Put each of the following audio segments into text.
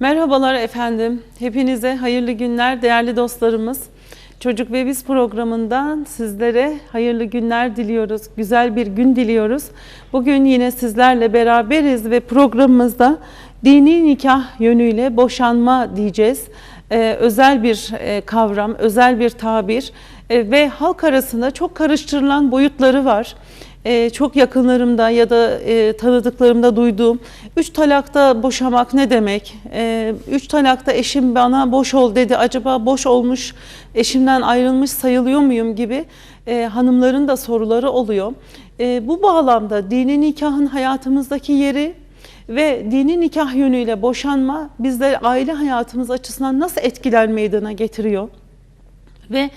Merhabalar efendim. Hepinize hayırlı günler değerli dostlarımız. Çocuk ve Biz programından sizlere hayırlı günler diliyoruz. Güzel bir gün diliyoruz. Bugün yine sizlerle beraberiz ve programımızda dini nikah yönüyle boşanma diyeceğiz. Ee, özel bir e, kavram, özel bir tabir E, ve halk arasında çok karıştırılan boyutları var. Ee, çok yakınlarımda ya da e, tanıdıklarımda duyduğum üç talakta boşamak ne demek? Ee, üç talakta eşim bana boş ol dedi. Acaba boş olmuş eşimden ayrılmış sayılıyor muyum gibi e, hanımların da soruları oluyor. E, bu bağlamda dini nikahın hayatımızdaki yeri ve dini nikah yönüyle boşanma bizler aile hayatımız açısından nasıl etkiler meydana getiriyor? Ve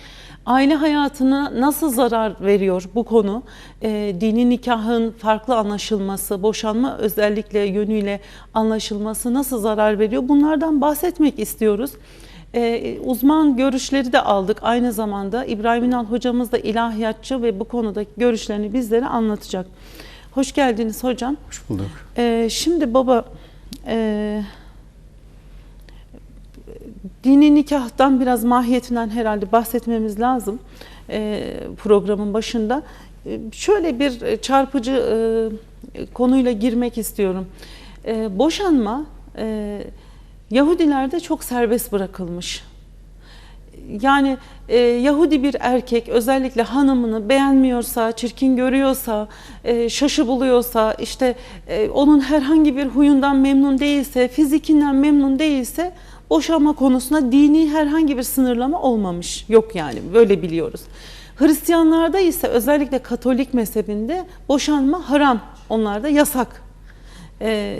aile hayatına nasıl zarar veriyor bu konu? Ee, dini nikahın farklı anlaşılması, boşanma özellikle yönüyle anlaşılması nasıl zarar veriyor? Bunlardan bahsetmek istiyoruz. Ee, uzman görüşleri de aldık. Aynı zamanda İbrahim İnal hocamız da ilahiyatçı ve bu konudaki görüşlerini bizlere anlatacak. Hoş geldiniz hocam. Hoş bulduk. Ee, şimdi baba, e, dini nikahtan biraz mahiyetinden herhalde bahsetmemiz lazım e, programın başında. E, şöyle bir çarpıcı e, konuyla girmek istiyorum. E, boşanma e, Yahudilerde çok serbest bırakılmış. Yani e, Yahudi bir erkek özellikle hanımını beğenmiyorsa, çirkin görüyorsa, e, şaşı buluyorsa, işte e, onun herhangi bir huyundan memnun değilse, fizikinden memnun değilse boşanma konusunda dini herhangi bir sınırlama olmamış. Yok yani böyle biliyoruz. Hristiyanlarda ise özellikle Katolik mezhebinde boşanma haram. Onlarda yasak. E,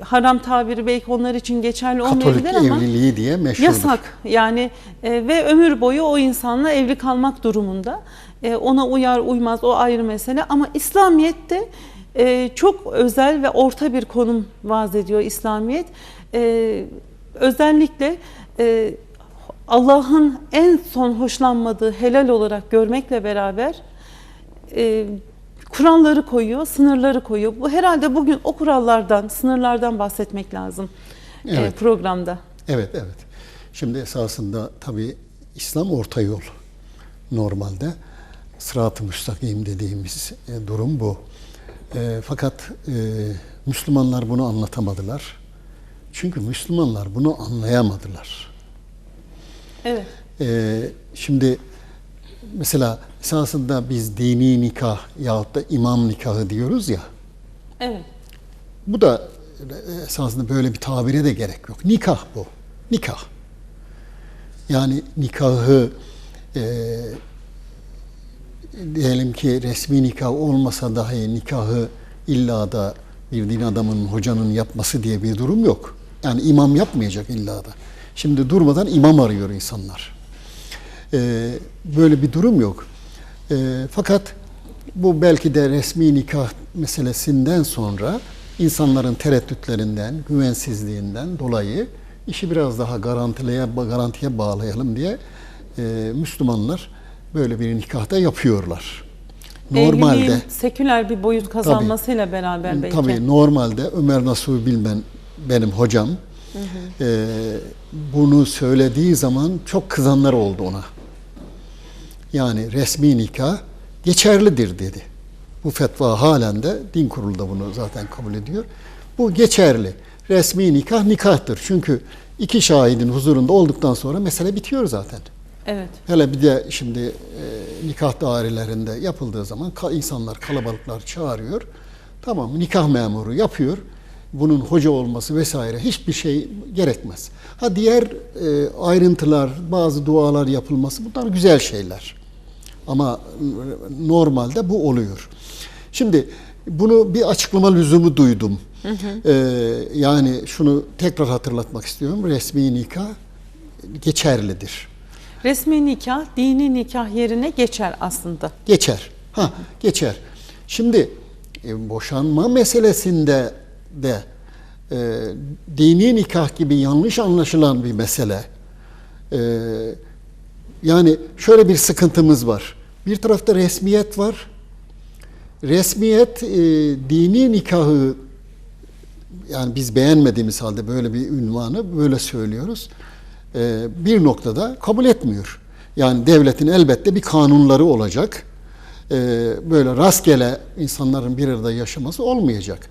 haram tabiri belki onlar için geçerli olmayabilir ama evliliği diye meşhurdur. Yasak yani e, ve ömür boyu o insanla evli kalmak durumunda. E, ona uyar uymaz o ayrı mesele ama İslamiyet'te e, çok özel ve orta bir konum vaz ediyor İslamiyet. E, özellikle e, Allah'ın en son hoşlanmadığı helal olarak görmekle beraber e, kuralları koyuyor, sınırları koyuyor. Bu herhalde bugün o kurallardan, sınırlardan bahsetmek lazım e, Evet. programda. Evet, evet. Şimdi esasında tabii İslam orta yol normalde. Sırat-ı müstakim dediğimiz e, durum bu. E, fakat e, Müslümanlar bunu anlatamadılar. Çünkü Müslümanlar bunu anlayamadılar. Evet. Ee, şimdi mesela esasında biz dini nikah yahut da imam nikahı diyoruz ya. Evet. Bu da esasında böyle bir tabire de gerek yok. Nikah bu. Nikah. Yani nikahı e, diyelim ki resmi nikah olmasa dahi nikahı illa da bir din adamının, hocanın yapması diye bir durum yok. Yani imam yapmayacak illa da. Şimdi durmadan imam arıyor insanlar. Ee, böyle bir durum yok. Ee, fakat bu belki de resmi nikah meselesinden sonra insanların tereddütlerinden, güvensizliğinden dolayı işi biraz daha garantiye, garantiye bağlayalım diye e, Müslümanlar böyle bir nikahta yapıyorlar. Normalde Evliliğin seküler bir boyut kazanmasıyla beraber belki. Tabii normalde Ömer Nasuh Bilmen benim hocam. Ee, bunu söylediği zaman çok kızanlar oldu ona. Yani resmi nikah geçerlidir dedi. Bu fetva halen de din kurulu da bunu zaten kabul ediyor. Bu geçerli. Resmi nikah nikahtır. Çünkü iki şahidin huzurunda olduktan sonra mesele bitiyor zaten. Evet. Hele bir de şimdi e, nikah dairelerinde yapıldığı zaman ka- insanlar kalabalıklar çağırıyor. Tamam nikah memuru yapıyor. Bunun hoca olması vesaire hiçbir şey gerekmez. Ha diğer e, ayrıntılar, bazı dualar yapılması bunlar güzel şeyler. Ama normalde bu oluyor. Şimdi bunu bir açıklama lüzumu duydum. E, yani şunu tekrar hatırlatmak istiyorum. Resmi nikah geçerlidir. Resmi nikah dini nikah yerine geçer aslında. Geçer. Ha, geçer. Şimdi e, boşanma meselesinde de e, dini nikah gibi yanlış anlaşılan bir mesele. E, yani şöyle bir sıkıntımız var. Bir tarafta resmiyet var. Resmiyet e, dini nikahı yani biz beğenmediğimiz halde böyle bir ünvanı böyle söylüyoruz. Ee, bir noktada kabul etmiyor. Yani devletin elbette bir kanunları olacak. Ee, böyle rastgele insanların bir arada yaşaması olmayacak.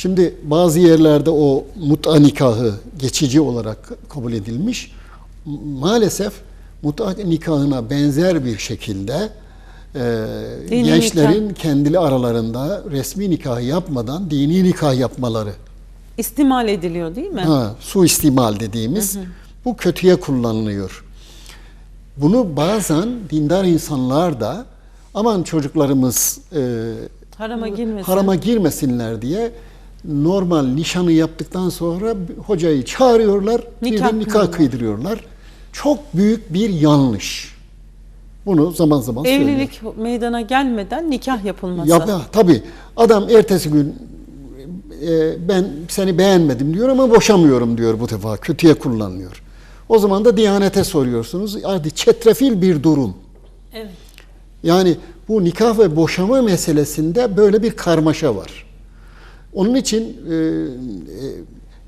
Şimdi bazı yerlerde o muta nikahı geçici olarak kabul edilmiş. Maalesef muta nikahına benzer bir şekilde e, Dini gençlerin kendili aralarında resmi nikah yapmadan dini nikah yapmaları, İstimal ediliyor değil mi? ha, suistimal dediğimiz bu kötüye kullanılıyor. Bunu bazen dindar insanlar da aman çocuklarımız e, Harama girmesin. harama girmesinler diye normal nişanı yaptıktan sonra hocayı çağırıyorlar, Nikah bir de nikah kıyıyorlar. kıydırıyorlar. Çok büyük bir yanlış. Bunu zaman zaman söylüyor. Evlilik meydana gelmeden nikah yapılması. Yap, tabii adam ertesi gün e, ben seni beğenmedim diyor ama boşamıyorum diyor bu defa. Kötüye kullanılıyor. O zaman da Diyanete soruyorsunuz. Hadi çetrefil bir durum. Evet. Yani bu nikah ve boşama meselesinde böyle bir karmaşa var. Onun için e, e,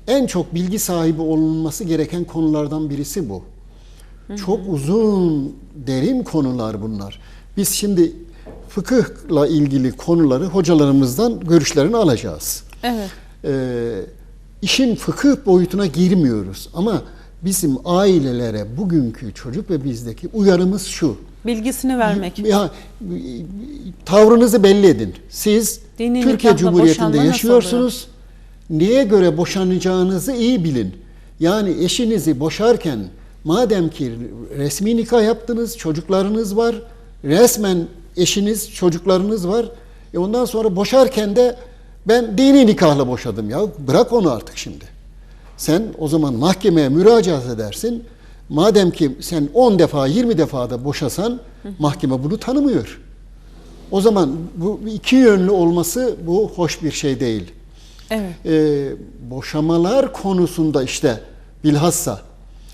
en çok bilgi sahibi olunması gereken konulardan birisi bu. Çok uzun, derin konular bunlar. Biz şimdi fıkıhla ilgili konuları hocalarımızdan görüşlerini alacağız. Evet. Ee, işin fıkıh boyutuna girmiyoruz ama bizim ailelere bugünkü çocuk ve bizdeki uyarımız şu. Bilgisini vermek. Ya, tavrınızı belli edin. Siz Dini Türkiye Cumhuriyeti'nde yaşıyorsunuz. Neye göre boşanacağınızı iyi bilin. Yani eşinizi boşarken madem ki resmi nikah yaptınız, çocuklarınız var, resmen eşiniz, çocuklarınız var. E ondan sonra boşarken de ben dini nikahla boşadım ya. Bırak onu artık şimdi. Sen o zaman mahkemeye müracaat edersin. Madem ki sen 10 defa 20 defa da boşasan mahkeme bunu tanımıyor. O zaman bu iki yönlü olması bu hoş bir şey değil. Evet. Ee, boşamalar konusunda işte bilhassa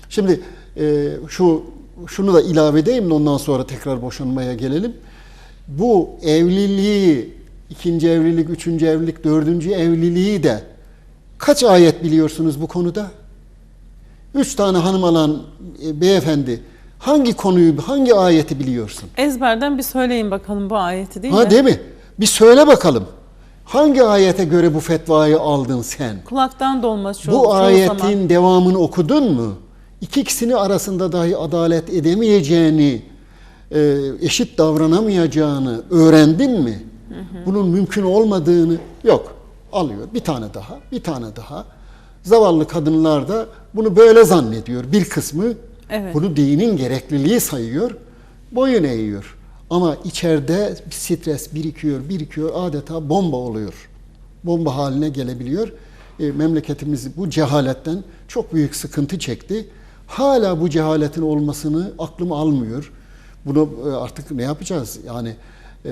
şimdi e, şu şunu da ilave edeyim de ondan sonra tekrar boşanmaya gelelim. Bu evliliği ikinci evlilik, üçüncü evlilik, dördüncü evliliği de kaç ayet biliyorsunuz bu konuda? Üç tane hanım alan e, beyefendi hangi konuyu, hangi ayeti biliyorsun? Ezberden bir söyleyin bakalım bu ayeti değil ha mi? değil mi? Bir söyle bakalım. Hangi ayete göre bu fetvayı aldın sen? Kulaktan dolmaz çoğu, Bu ayetin zaman. devamını okudun mu? İki ikisini arasında dahi adalet edemeyeceğini, e, eşit davranamayacağını öğrendin mi? Bunun mümkün olmadığını yok. Alıyor bir tane daha, bir tane daha. Zavallı kadınlar da bunu böyle zannediyor. Bir kısmı Evet. bunu dinin gerekliliği sayıyor, boyun eğiyor. Ama içeride stres birikiyor, birikiyor, adeta bomba oluyor. Bomba haline gelebiliyor. E, memleketimiz bu cehaletten çok büyük sıkıntı çekti. Hala bu cehaletin olmasını aklım almıyor. Bunu e, artık ne yapacağız? Yani e,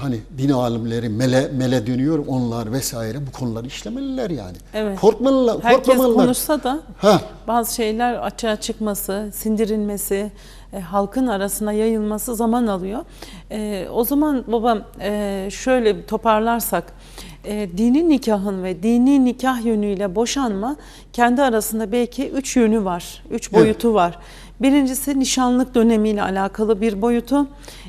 hani din alimleri mele, mele dönüyor onlar vesaire bu konuları işlemeliler yani. Evet. Korkmalılar, Herkes korkmamalılar. konuşsa da Ha, bazı şeyler açığa çıkması, sindirilmesi, e, halkın arasına yayılması zaman alıyor. E, o zaman babam e, şöyle bir toparlarsak, e, dini nikahın ve dini nikah yönüyle boşanma kendi arasında belki üç yönü var, üç Evet. boyutu var. Birincisi nişanlık dönemiyle alakalı bir boyutu.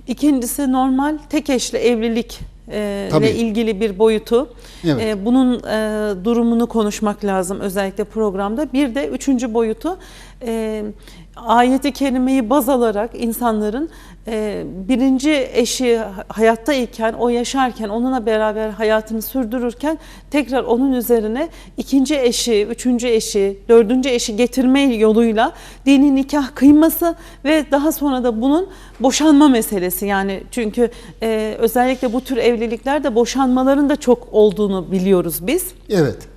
İkincisi normal tek eşli evlilik e, Tabii. ile ilgili bir boyutu. Evet. E, bunun e, durumunu konuşmak lazım özellikle programda. Bir de üçüncü boyutu e, ayeti kerimeyi baz alarak insanların e, birinci eşi hayatta iken, o yaşarken, onunla beraber hayatını sürdürürken tekrar onun üzerine ikinci eşi, üçüncü eşi, dördüncü eşi getirme yoluyla dini nikah kıyması ve daha sonra da bunun boşanma meselesi. Yani çünkü e, özellikle bu tür evliliklerde boşanmaların da çok olduğunu biliyoruz biz. evet.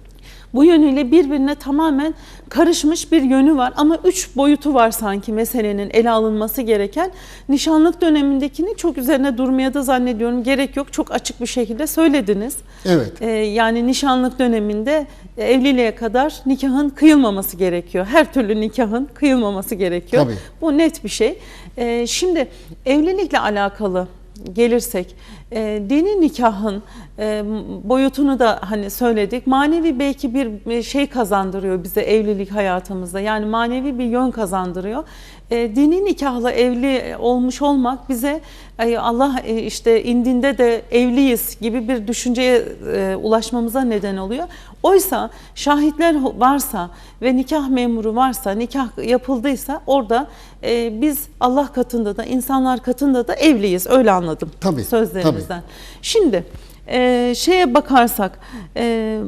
Bu yönüyle birbirine tamamen karışmış bir yönü var ama üç boyutu var sanki meselenin ele alınması gereken. Nişanlık dönemindekini çok üzerine durmaya da zannediyorum gerek yok. Çok açık bir şekilde söylediniz. Evet. Ee, yani nişanlık döneminde evliliğe kadar nikahın kıyılmaması gerekiyor. Her türlü nikahın kıyılmaması gerekiyor. Tabii. Bu net bir şey. Ee, şimdi evlilikle alakalı gelirsek, e, dini nikahın e, boyutunu da hani söyledik. Manevi belki bir şey kazandırıyor bize evlilik hayatımızda. Yani manevi bir yön kazandırıyor. E, dini nikahla evli olmuş olmak bize e, Allah e, işte indinde de evliyiz gibi bir düşünceye e, ulaşmamıza neden oluyor. Oysa şahitler varsa ve nikah memuru varsa, nikah yapıldıysa orada e, biz Allah katında da insanlar katında da evliyiz. Öyle anladım Tabii, sözlerinizden. Şimdi e, şeye bakarsak, e,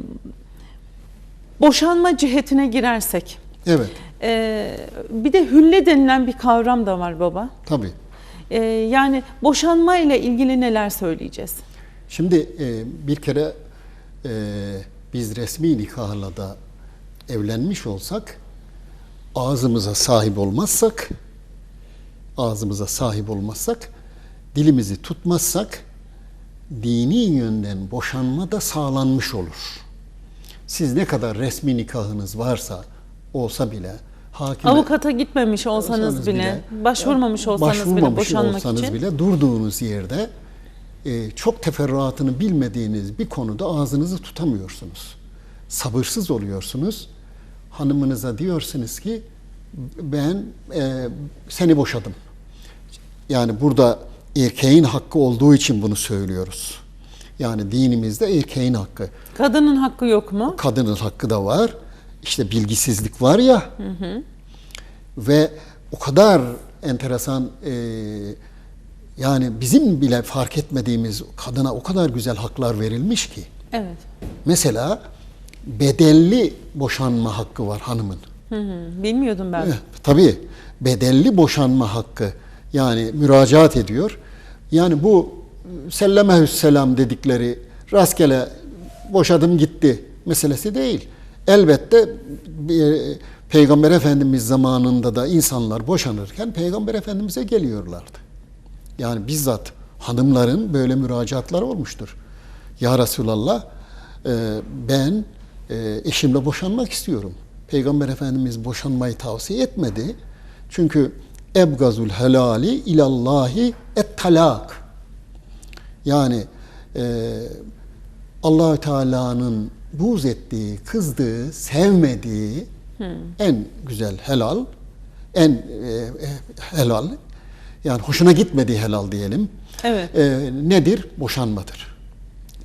boşanma cihetine girersek, Evet, e, bir de hülle denilen bir kavram da var baba. tabii. E, yani boşanma ile ilgili neler söyleyeceğiz? Şimdi e, bir kere e, biz resmi nikahla da evlenmiş olsak, ağzımıza sahip olmazsak, ağzımıza sahip olmazsak, dilimizi tutmazsak, dini yönden boşanma da sağlanmış olur. Siz ne kadar resmi nikahınız varsa, olsa bile, hakime, Avukata gitmemiş olsanız olsanız bile, başvurmamış olsanız bile başvurmamış boşanmak olsanız için. bile durduğunuz yerde e, çok teferruatını bilmediğiniz bir konuda ağzınızı tutamıyorsunuz. Sabırsız oluyorsunuz. Hanımınıza diyorsunuz ki ben e, seni boşadım. Yani burada erkeğin hakkı olduğu için bunu söylüyoruz. Yani dinimizde erkeğin hakkı. Kadının hakkı yok mu? Kadının hakkı da var. İşte bilgisizlik var ya. Ve o kadar enteresan e, yani bizim bile fark etmediğimiz kadına o kadar güzel haklar verilmiş ki. Evet. Mesela bedelli boşanma hakkı var hanımın. Hı hı, bilmiyordum ben. Eh, Tabii bedelli boşanma hakkı yani müracaat ediyor. Yani bu sellemehüsselam dedikleri rastgele boşadım gitti meselesi değil. Elbette bir- Peygamber Efendimiz zamanında da insanlar boşanırken Peygamber Efendimiz'e geliyorlardı. Yani bizzat hanımların böyle müracaatları olmuştur. Ya Resulallah e, ben e, eşimle boşanmak istiyorum. Peygamber Efendimiz boşanmayı tavsiye etmedi. Çünkü ebgazul helali ilallahi et talak. Yani e, Allahü Teala'nın buğz ettiği, kızdığı, sevmediği en güzel helal, en e, e, helal, yani hoşuna gitmediği helal diyelim. Evet. E, nedir? Boşanmadır.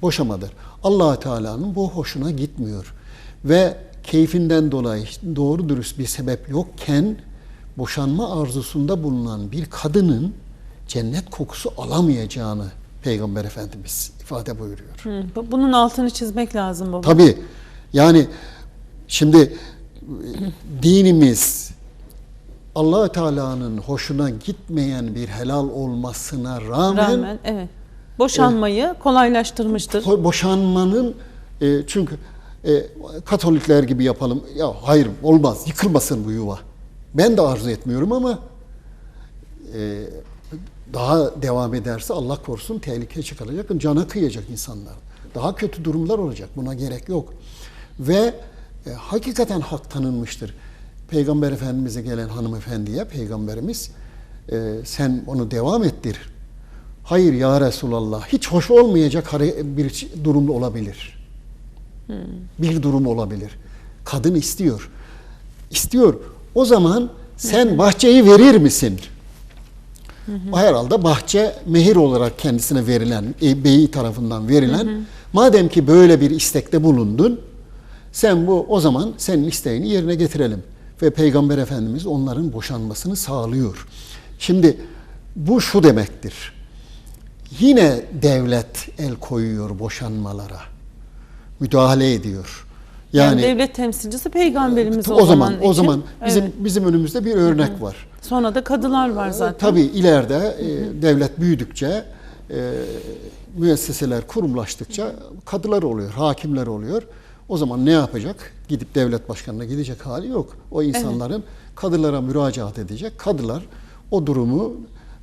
Boşamadır. allah Teala'nın bu hoşuna gitmiyor. Ve keyfinden dolayı doğru dürüst bir sebep yokken boşanma arzusunda bulunan bir kadının cennet kokusu alamayacağını Peygamber Efendimiz ifade buyuruyor. Hı, bu- bunun altını çizmek lazım baba. Tabii yani şimdi e, dinimiz allah Teala'nın hoşuna gitmeyen bir helal olmasına rağmen, Rağmen evet. Boşanmayı kolaylaştırmıştır. bo- boşanmanın e, çünkü e, Katolikler gibi yapalım. Ya hayır olmaz yıkılmasın bu yuva. Ben de arzu etmiyorum ama e, daha devam ederse Allah korusun tehlike çıkaracak, cana kıyacak insanlar. Daha kötü durumlar olacak. Buna gerek yok. Ve e, hakikaten hak tanınmıştır. Peygamber Efendimiz'e gelen hanımefendiye Peygamberimiz e, sen onu devam ettir. Hayır ya Resulallah hiç hoş olmayacak bir durum olabilir. Bir durum olabilir. Kadın istiyor. İstiyor. O zaman sen bahçeyi verir misin? O herhalde bahçe mehir olarak kendisine verilen, e, beyi tarafından verilen. Madem ki böyle bir istekte bulundun, sen bu o zaman senin isteğini yerine getirelim. Ve Peygamber Efendimiz onların boşanmasını sağlıyor. Şimdi bu şu demektir. Yine devlet el koyuyor boşanmalara. Müdahale ediyor. Yani, devlet temsilcisi peygamberimiz o, o zaman o için. zaman bizim Evet. bizim önümüzde bir örnek var. Sonra da kadılar var zaten. Tabii ileride e, devlet büyüdükçe, e, müesseseler kurumlaştıkça kadılar oluyor, hakimler oluyor. O zaman ne yapacak? Gidip devlet başkanına gidecek hali yok. O insanların kadılara müracaat edecek. Kadılar o durumu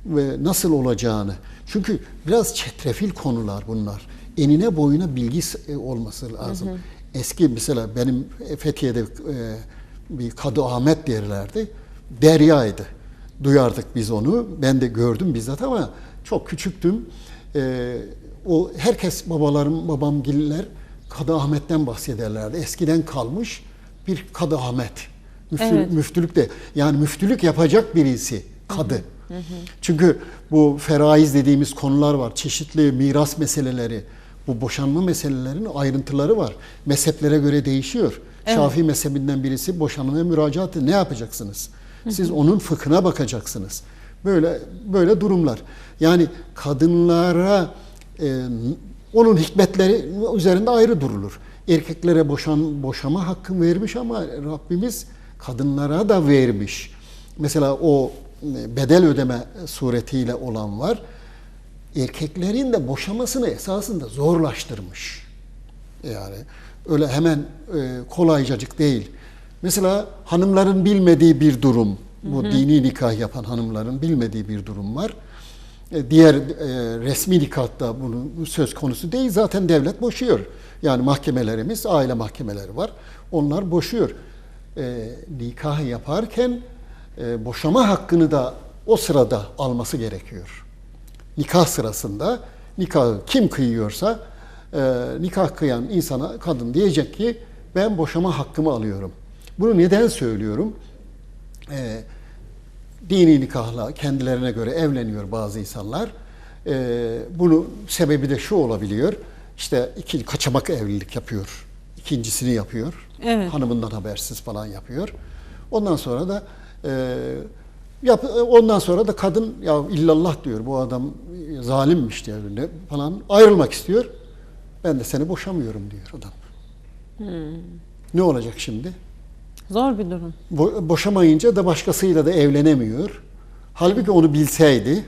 ve nasıl olacağını. Çünkü biraz çetrefil konular bunlar. Enine boyuna bilgi e, olması lazım. Eski mesela benim Fethiye'de e, bir Kadı Ahmet derlerdi. Deryaydı. Duyardık biz onu. Ben de gördüm bizzat ama çok küçüktüm. Ee, o herkes babalarım, babamgiller Kadı Ahmet'ten bahsederlerdi. Eskiden kalmış bir Kadı Ahmet. Müftülük, Evet. müftülük de yani müftülük yapacak birisi kadı. Çünkü bu feraiz dediğimiz konular var. Çeşitli miras meseleleri, bu boşanma meselelerinin ayrıntıları var. Mezheplere göre değişiyor. Şafii mezhebinden birisi boşanmaya müracaat ne yapacaksınız? Siz onun fıkhına bakacaksınız. Böyle böyle durumlar. Yani kadınlara e, onun hikmetleri üzerinde ayrı durulur. Erkeklere boşan boşama hakkı vermiş ama Rabbimiz kadınlara da vermiş. Mesela o e, bedel ödeme suretiyle olan var. Erkeklerin de boşamasını esasında zorlaştırmış. Yani öyle hemen e, kolaycacık değil. Mesela hanımların bilmediği bir durum, bu dini nikah yapan hanımların bilmediği bir durum var. E, Diğer e, resmi nikahta bunun söz konusu değil. Zaten devlet boşuyor. Yani mahkemelerimiz, aile mahkemeleri var. Onlar boşuyor. E, nikah yaparken e, boşama hakkını da o sırada alması gerekiyor. Nikah sırasında nikahı kim kıyıyorsa e, nikah kıyan insana kadın diyecek ki ben boşama hakkımı alıyorum. Bunu neden söylüyorum? E, dini nikahla kendilerine göre evleniyor bazı insanlar. Ee, bunu sebebi de şu olabiliyor. İşte iki kaçamak evlilik yapıyor. İkincisini yapıyor. Evet. Hanımından habersiz falan yapıyor. Ondan sonra da e, yap, ondan sonra da kadın ya illallah diyor. Bu adam zalimmiş diyor falan ayrılmak istiyor. Ben de seni boşamıyorum diyor adam. Ne olacak şimdi? Zor bir durum. Bo- boşamayınca da başkasıyla da evlenemiyor. Halbuki onu bilseydi,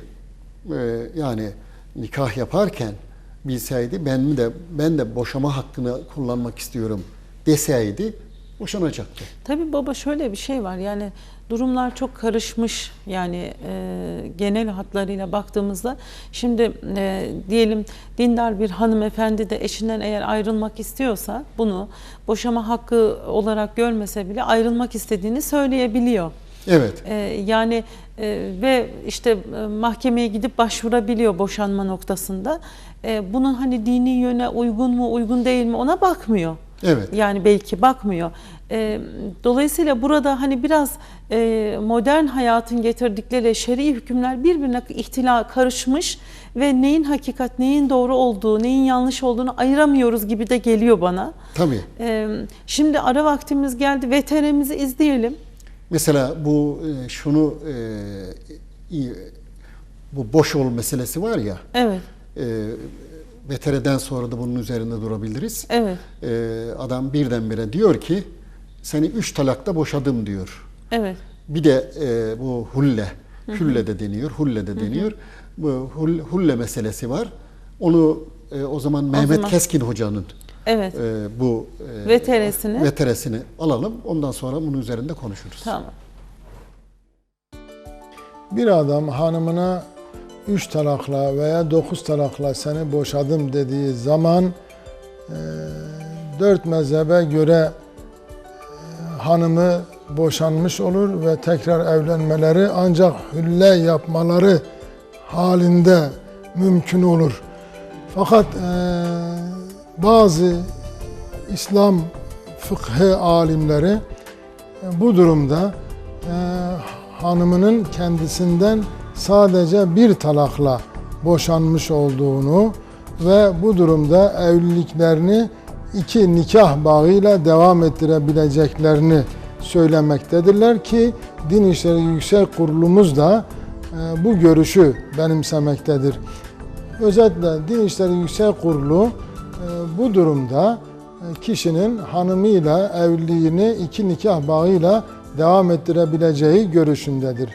e, yani nikah yaparken bilseydi ben de ben de boşama hakkını kullanmak istiyorum deseydi boşanacaktı. Tabii baba şöyle bir şey var yani durumlar çok karışmış yani e, genel hatlarıyla baktığımızda şimdi e, diyelim dindar bir hanımefendi de eşinden eğer ayrılmak istiyorsa bunu boşama hakkı olarak görmese bile ayrılmak istediğini söyleyebiliyor. Evet. E, yani e, ve işte e, mahkemeye gidip başvurabiliyor boşanma noktasında. E, bunun hani dini yöne uygun mu uygun değil mi ona bakmıyor. Evet. Yani belki bakmıyor. E, dolayısıyla burada hani biraz e, modern hayatın getirdikleri şer'i hükümler birbirine ihtila karışmış ve neyin hakikat, neyin doğru olduğu, neyin yanlış olduğunu ayıramıyoruz gibi de geliyor bana. Tabii. E, şimdi ara vaktimiz geldi. VTR'mizi izleyelim. Mesela bu şunu e, bu boş ol meselesi var ya. Evet, E, vetereden sonra da bunun üzerinde durabiliriz. evet, E, adam birdenbire diyor ki seni üç talakta boşadım diyor. evet. Bir de e, bu hulle, hülle de deniyor, hulle de deniyor. Bu hul- hulle meselesi var. Onu e, o zaman Mehmet zaman- Keskin hocanın Evet. e, bu e, VTR'sini. VTR'sini alalım. Ondan sonra bunun üzerinde konuşuruz. Tamam. Bir adam hanımına üç talakla veya dokuz talakla seni boşadım dediği zaman e, dört mezhebe göre e, hanımı boşanmış olur ve tekrar evlenmeleri ancak hülle yapmaları halinde mümkün olur. Fakat e, bazı İslam fıkhı alimleri bu durumda e, hanımının kendisinden sadece bir talakla boşanmış olduğunu ve bu durumda evliliklerini iki nikah bağıyla devam ettirebileceklerini söylemektedirler ki Din İşleri Yüksek Kurulumuz da e, bu görüşü benimsemektedir. Özetle Din İşleri Yüksek Kurulu e, bu durumda e, kişinin hanımıyla evliliğini iki nikah bağıyla devam ettirebileceği görüşündedir.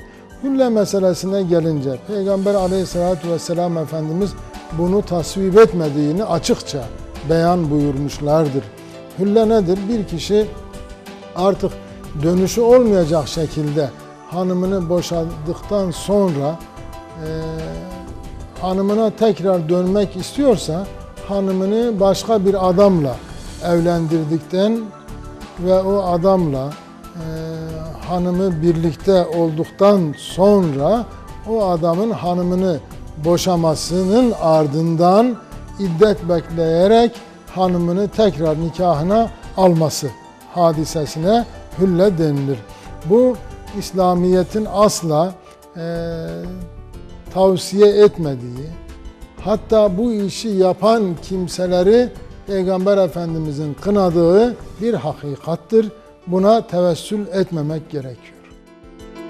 Hülle meselesine gelince Peygamber aleyhissalatü vesselam Efendimiz bunu tasvip etmediğini açıkça beyan buyurmuşlardır. Hülle nedir? Bir kişi artık dönüşü olmayacak şekilde hanımını boşadıktan sonra e, hanımına tekrar dönmek istiyorsa hanımını başka bir adamla evlendirdikten ve o adamla e, hanımı birlikte olduktan sonra o adamın hanımını boşamasının ardından iddet bekleyerek hanımını tekrar nikahına alması hadisesine hülle denilir. Bu İslamiyet'in asla eee, tavsiye etmediği, hatta bu işi yapan kimseleri Peygamber Efendimizin kınadığı bir hakikattır. Buna tevessül etmemek gerekiyor.